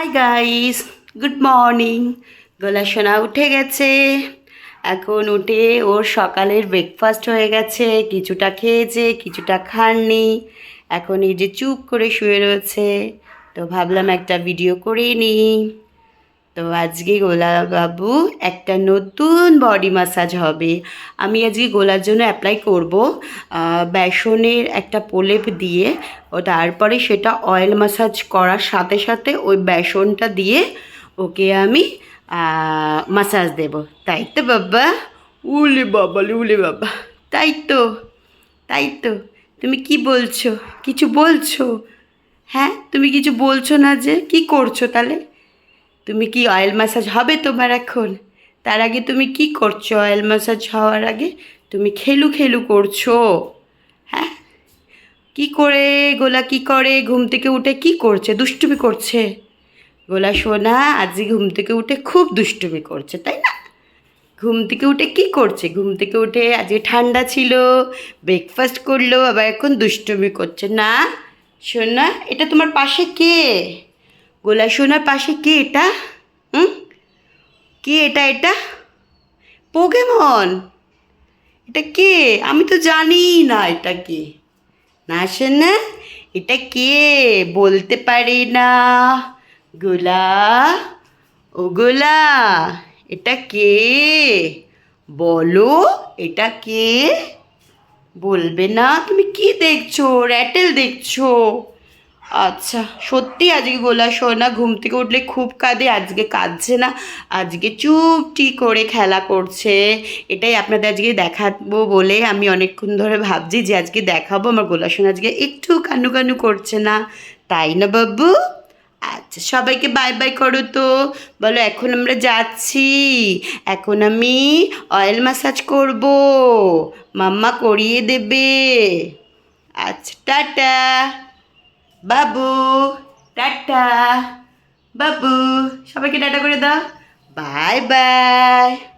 Hi guys good morning গোলা সোনা উঠে গেছে। এখন উঠে ওর সকালের ব্রেকফাস্ট হয়ে গেছে। কিছুটা খেয়েছে, কিছুটা খাননি। এখন এই যে চুপ করে শুয়ে রয়েছে। তো ভাবলাম একটা ভিডিও করে নিই। তো আজকে গোলা বাবু একটা নতুন বডি মাসাজ হবে। আমি আজকে গোলার জন্য অ্যাপ্লাই করব বেসনের একটা প্রলেপ দিয়ে। ও তারপরে সেটা অয়েল মাসাজ করার সাথে সাথে ওই বেসনটা দিয়ে ওকে আমি মাসাজ দেব। তাই তো বাবা? উলে বাবা উলে বাবা। তাই তো তাই তো। তুমি কি বলছো? কিছু বলছো? হ্যাঁ তুমি কিছু বলছো না যে? কি করছ তাহলে? তুমি কি অয়েল ম্যাসাজ হবে তোমার এখন? তার আগে তুমি কি করছ অয়েল ম্যাসাজ হওয়ার আগে? তুমি খেলু খেলু করছ। হ্যাঁ? কি করে গোলা কি করে? ঘুম থেকে উঠে কি করছে? দুষ্টুমি করছে। গোলা সোনা আজই ঘুম থেকে উঠে খুব দুষ্টুমি করছে, তাই না? ঘুম থেকে উঠে কি করছে? ঘুম থেকে উঠে আজকে ঠান্ডা ছিল ব্রেকফাস্ট করল, আবার এখন দুষ্টুমি করছে। না, সোনা, এটা তোমার পাশে কে? গোলা সোনার পাশে কে এটা? হুম? কে এটা এটা? পোকেমন? এটা কে? আমি তো জানি না এটা কে। না না এটা কে? বলতে পারে না। গোলা? ও গোলা, এটা কে? বলো, এটা কে? বলবে না। তুমি কি দেখছ? র্যাটেল দেখছ? আচ্ছা সত্যি আজকে গোলা সোনা ঘুম থেকে উঠলে খুব কাঁদে, আজকে কাঁদছে না। আজকে চুপটি করে খেলা করছে। এটাই আপনাদের আজকে দেখাবো বলে আমি অনেকক্ষণ ধরে ভাবছি যে আজকে দেখাবো। আমার গোলা সোনা আজকে একটু কানু কানু করছে না। তাই না বাবু? আচ্ছা সবাইকে বাই বাই করো তো। বলো, এখন আমরা যাচ্ছি। এখন আমি অয়েল ম্যাসাজ করব। মাম্মা করিয়ে দেবে। আচ্ছা টাটা। বাবু টাটা। বাবু সবাইকে টাটা করে দাও। Bye bye.